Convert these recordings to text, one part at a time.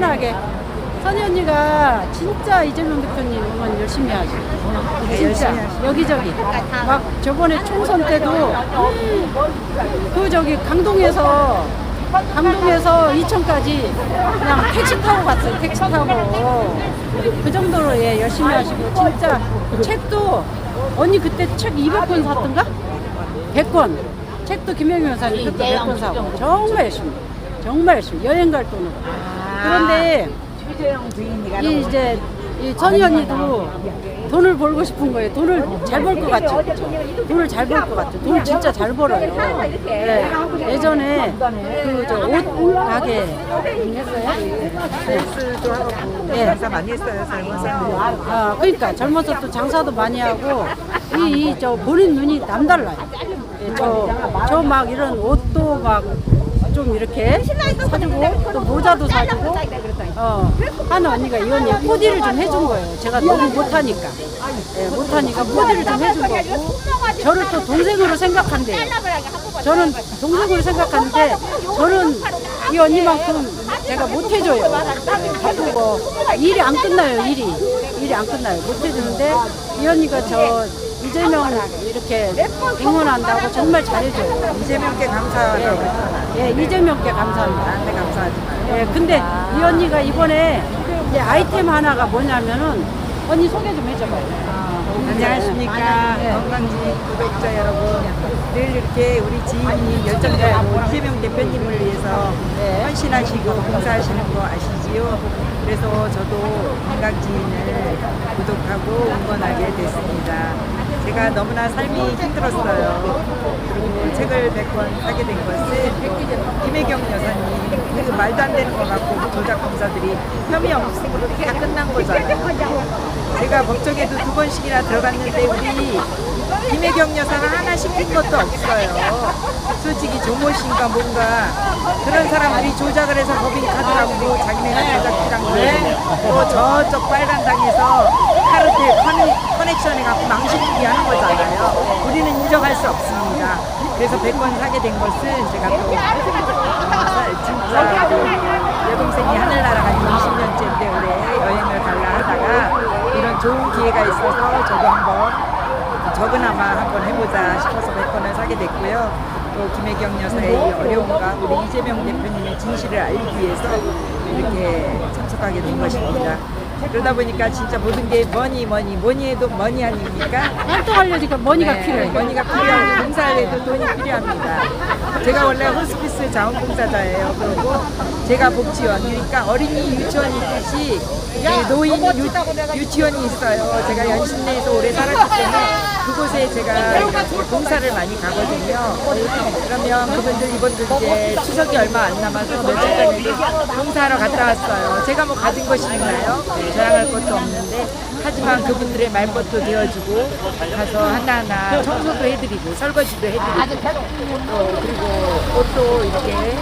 편안하게. 선희 언니가 진짜 이재명 대표님 응원 열심히 하죠. 진짜 여기저기. 막 저번에 총선 때도 그 저기 강동에서 강동에서 이천까지 그냥 택시 타고 갔어요. 택시 타고 그 정도로 예 열심히 하시고 진짜 책도 언니 그때 책 200권 샀던가? 100권. 책도 김영희 여사님 그때 100권 사고 정말 열심히 정말 열심히 여행 갈 돈으로. 그런데 이 이제 이 선희 언니도 돈을 벌고 싶은 거예요. 돈을 잘 벌 것 같죠. 돈을 잘 벌 것 같죠. 돈을 진짜 잘 벌어요. 네. 예전에 그저옷 가게. 셀스도 하고 네. 장사 많이 했어요 젊어서 아, 그러니까 젊어서 또 장사도 많이 하고 이 저 보는 눈이 남달라요. 예, 저저 막 이런 옷도 막 좀 이렇게 사주고 또 모자도 사주고 어 하는 언니가 이 언니 코디를 좀 해준 거예요. 제가 너무 못하니까 예, 못하니까 코디를 좀 해준 거고 저를 또 동생으로 생각한대요. 저는 동생으로 생각하는데 저는 이 언니만큼 제가 못 해줘요. 네, 바쁘고 일이 안 끝나요. 일이 일이 안 끝나요. 못 해주는데 이 언니가 저 이재명 이렇게 응원한다고 정말 잘해줘요. 이재명께 감사하다고 했잖아 예, 이재명 께 감사합니다. 나한테 감사하지 마요 예, 근데 이 언니가 이번에 이제 아이템 하나가 뭐냐면은 언니 소개 좀 해줘봐요. 안녕하십니까 네. 건강지 구독자 여러분 늘 이렇게 우리 지인님 열정적으로 이재명 대표님을 위해서 네. 헌신하시고 봉사하시는 거 아시지요? 그래서 저도 건강지인을 구독하고 응원하게 됐습니다. 제가 너무나 삶이 힘들었어요. 그리고 책을 100권 사게 된 것은 김혜경 여사님 그 말도 안 되는 것 같고 그 조작 검사들이 혐의 없음으로 다 끝난 거잖아요. 제가 법정에도 두 번씩이나 들어갔는데 우리 김혜경 여사가 하나 시킨 것도 없어요. 솔직히 조모신가 뭔가 그런 사람들이 조작을 해서 법인카드라고 뭐 자기네가 조작이란 거예요. 또 저쪽 빨간 당에서 카르텔 커넥션 해갖고 망신주기 하는 거잖아요. 우리는 인정할 수 없습니다. 그래서 100권 사게 된 것은 제가 또 어, 진짜 그 여동생이 하늘나라 간 20년째인데 올해 여행을 갈라 하다가 이런 좋은 기회가 있어서 저도 한번 적으나마 한번 해보자 싶어서 100권을 사게 됐고요. 또 김혜경 여사의 이 어려움과 우리 이재명 대표님의 진실을 알기 위해서 이렇게 참석하게 된 것입니다. 그러다 보니까 진짜 모든 게 뭐니 뭐니 뭐니 해도 뭐니 아닙니까? 활동하려니까 머니가 네, 필요해요. 머니가 필요하고 봉사해도 돈이 필요합니다. 제가 원래 호스피스 자원봉사자예요. 그리고 제가 복지원, 그러니까 어린이 유치원이 있듯이 그 노인 유, 유치원이 있어요. 제가 연신내에서 오래 살았기 때문에 그곳에 제가 봉사를 많이 가거든요. 그러면 그분들 이분들 이제 추석이 얼마 안 남아서 며칠 전에도 봉사하러 갔다 왔어요. 제가 뭐 가진 것이 있나요? 자랑할 것도 없는데 하지만 그분들의 말벗도 되어주고 가서 하나하나 청소도 해드리고 설거지도 해드리고 또 그리고 옷도 이렇게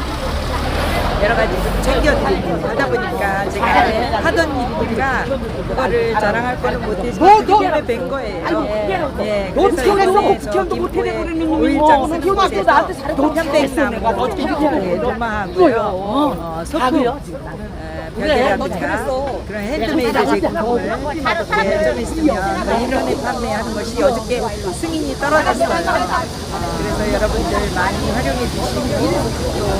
여러 가지 좀 챙겨드리고 하다 보니까 제가 하던 일이니까 그거를 자랑할 거는 못해서 그때문에 뵌 거예요. 예, 너 놓고 국회의원도 저 못해 내 버리는 김포에 놈이 오일장 뭐, 쓰는 너 곳에서 나한테 잘했다고 편백나무 내가 어떻게 예, 도마하고요. 어, 소품 이거요? 어, 벽이라든가 그런 핸드메이드 제품을 예, 좀 있으면 그 인터넷 판매하는 것이 어저께 승인이 떨어졌어요. 어, 그래서 여러분들 많이 활용해 주시고 또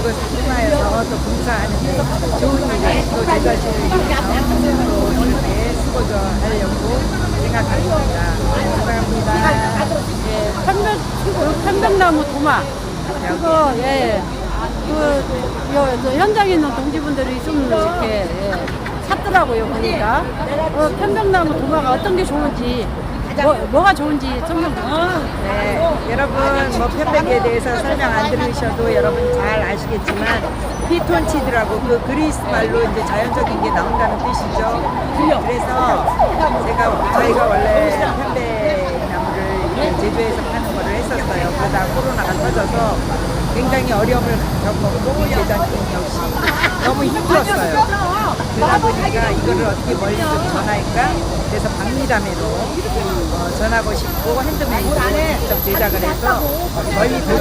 그것을 통하여서 또 봉사하는 좋은 일을 또제 자신을 위해서 또 이렇게 쓰고자 하려고 생각합니다. 감사합니다. 예, 편백, 그 편백나무 도마. 그거, 예. 그, 여, 저 현장에 있는 동지분들이 좀 이렇게, 예, 샀더라고요, 보니까. 어, 편백나무 도마가 어떤 게 좋은지, 뭐, 뭐가 좋은지 설명 좀. 네, 여러분 뭐 편백에 대해서 설명 안 들으셔도 여러분 잘 아시겠지만 피톤치드라고 그 그리스 말로 이제 자연적인 게 나온다는 뜻이죠. 그래서 제가 저희가 원래 편백 나무를 제주에서 파는 거를 했었어요. 그러다 코로나가 터져서 굉장히 어려움을 겪었고 제작진 역시 너무 힘들었어요. 그러다 보니까 이거를 어떻게 멀리 좀 전할까? 그래서 박리담회로 어, 전하고 싶고 핸드메이드로 직접 제작을 해서 멀리 가고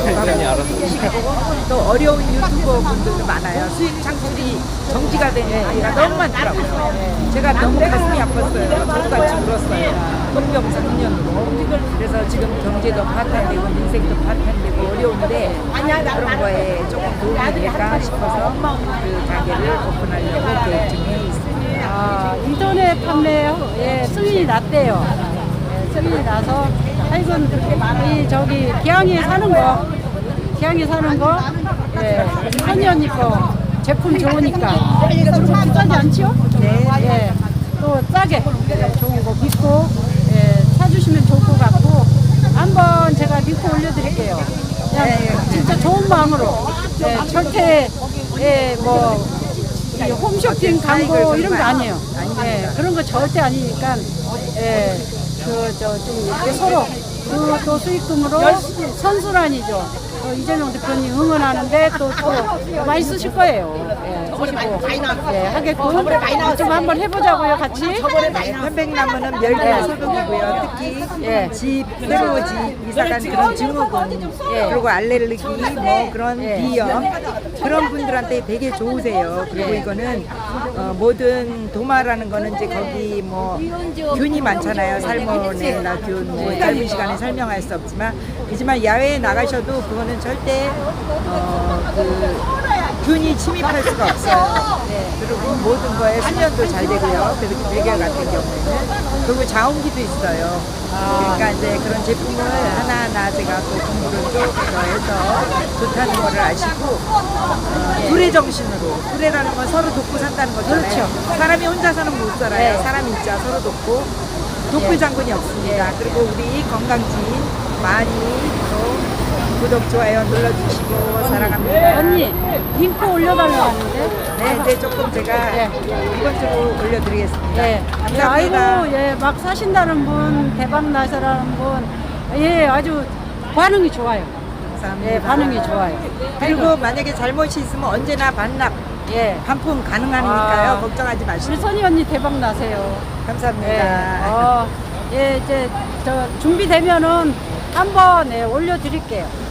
싶고 또 어려운 유튜버 분들도 많아요. 수익 창출이 정지가 된 얘기가 너무 많더라고요. 제가 너무 가슴이 아팠어요. 저도 같이 울었어요. 통병사 2년으로. 그래서 지금 경제도 파탄되고 인생도 파탄되고 어려운데 그런 거에 조금 도움이 될까 싶어서 그 가게를 오픈하려고 계획 중에 있습니다. 아, 인터넷 판매에 승인이 났대요. 예, 승인이 나서 하여튼 이 저기 기왕에 사는 거, 기왕에 사는 거, 예, 선희 언니 거 제품 좋으니까 좀 비싸지 않지요? 네. 예, 또 싸게 좋은 거 믿고 예, 사주시면 좋을 것 같고 한번 제가 믿고 올려드릴게요. 그냥 네. 진짜 좋은 마음으로 예, 절대 예, 뭐 이 홈쇼핑 광고 이런 거 아니에요. 예, 그런 거 절대 아니니까 예, 그저좀 이렇게 서로 그 또 수익금으로 선순환이죠. 또 이재명 대표님 응원하는데 또, 또 많이 쓰실 거예요. 예, 쓰시고. 예, 하게끔 좀 한번 해보자고요, 같이. 편백 나무는 멸균 소독이고요. 특히 예. 집 새로 집 이사간 그런 증후군. 그리고 알레르기 뭐 그런 예. 비염. 그런 분들한테 되게 좋으세요. 그리고 이거는 어, 모든 도마라는 거는 이제 거기 뭐 균이 많잖아요. 살모넬라 균, 뭐 짧은 시간에 설명할 수 없지만. 하지만 야외에 나가셔도 그거는 절대 어, 그 균이 침입할 수가 없어요. 그리고 모든 거에 수면도 잘 되고요. 그리고 베개 같은 경우에는 그리고 자온기도 있어요. 그러니까 이제 그런 제품을 하나하나 제가 또 공부를 좀 해서 좋다는 거를 아시고 어, 둘의 정신으로 둘의라는 건 서로 돕고 산다는 거잖아요. 사람이 혼자서는 못 살아요. 네. 사람이 있자 서로 돕고 돕을 장군이 없습니다. 그리고 우리 건강지인 많이 또 구독 좋아요 눌러주시고 사랑합니다. 언니, 링크 올려달라고 하는데. 네, 이제 조금 제가 예. 이번 주로 올려드리겠습니다. 예. 감사합니다. 아이고, 예, 막 사신다는 분, 대박 나서라는 분, 예, 아주 반응이 좋아요. 감사합니다. 예, 반응이 좋아요. 그리고 만약에 잘못이 있으면 언제나 반납, 예. 반품 가능하니까요. 아. 걱정하지 마시고. 선희 언니 대박 나세요. 감사합니다. 예. 어, 예, 이제 저 준비되면은 한번 예, 올려드릴게요.